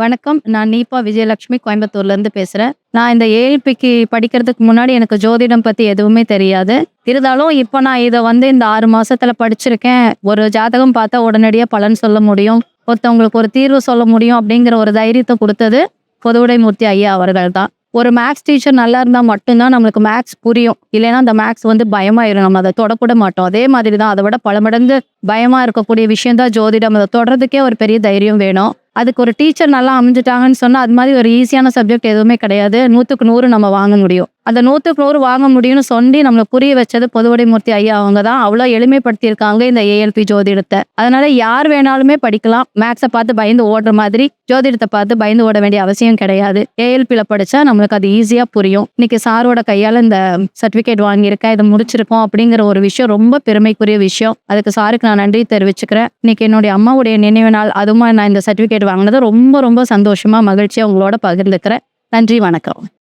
வணக்கம். நான் நீபா விஜயலட்சுமி கோயம்புத்தூர்லேருந்து பேசுகிறேன் நான் இந்த ஏஎல்பிக்கு படிக்கிறதுக்கு முன்னாடி எனக்கு ஜோதிடம் பற்றி எதுவுமே தெரியாது. இருந்தாலும் இப்போ நான் இதை வந்து இந்த ஆறு மாதத்தில் படிச்சிருக்கேன். ஒரு ஜாதகம் பார்த்தா உடனடியாக பலன் சொல்ல முடியும். ஒருத்தவங்களுக்கு ஒரு தீர்வு சொல்ல முடியும் அப்படிங்கிற ஒரு தைரியத்தை கொடுத்தது பொதுவுடைமூர்த்தி ஐயா அவர்கள் தான். ஒரு மேக்ஸ் டீச்சர் நல்லா இருந்தால் மட்டும்தான் நம்மளுக்கு மேக்ஸ் புரியும். இல்லைன்னா அந்த மேக்ஸ் வந்து பயமாயிரும். நம்ம அதை தொடக்கூட மாட்டோம். அதே மாதிரி தான் அதை விட பல மடங்கு இருக்கக்கூடிய விஷயம் தான் ஜோதிடம். அதை தொடர்றதுக்கே ஒரு பெரிய தைரியம் வேணும். அதுக்கு ஒரு டீச்சர் நல்லா அமைஞ்சிட்டாங்கன்னு சொன்னால் அது மாதிரி ஒரு ஈஸியான சப்ஜெக்ட் எதுவுமே கிடையாது. நூற்றுக்கு நூறு நம்ம வாங்க முடியும். அந்த நூற்றுக்கு நூறு வாங்க முடியும்னு சொல்லி நம்மளை புரிய வச்சது பொதுவுடைமூர்த்தி ஐயா அவங்க தான். அவ்வளோ எளிமைப்படுத்தியிருக்காங்க இந்த ஏஎல்பி ஜோதிடத்தை. அதனால யார் வேணாலுமே படிக்கலாம். மேக்ஸை பார்த்து பயந்து ஓடுற மாதிரி ஜோதிடத்தை பார்த்து பயந்து ஓட வேண்டிய அவசியம் கிடையாது. ஏஎல்பியில் படித்தா நம்மளுக்கு அது ஈஸியாக புரியும். இன்னைக்கு சாரோட கையால் இந்த சர்டிஃபிகேட் வாங்கியிருக்கேன். இதை முடிச்சிருக்கோம் அப்படிங்கிற ஒரு விஷயம் ரொம்ப பெருமைக்குரிய விஷயம். அதுக்கு சாருக்கு நான் நன்றி தெரிவிச்சுக்கிறேன். இன்னைக்கு என்னுடைய அம்மாவுடைய நினைவு நாள். அதுவுமா நான் இந்த சர்டிஃபிகேட் வாங்கினது. ரொம்ப ரொம்ப சந்தோஷமா மகிழ்ச்சியாக உங்களோட பகிர்ந்துக்கிறேன். நன்றி வணக்கம்.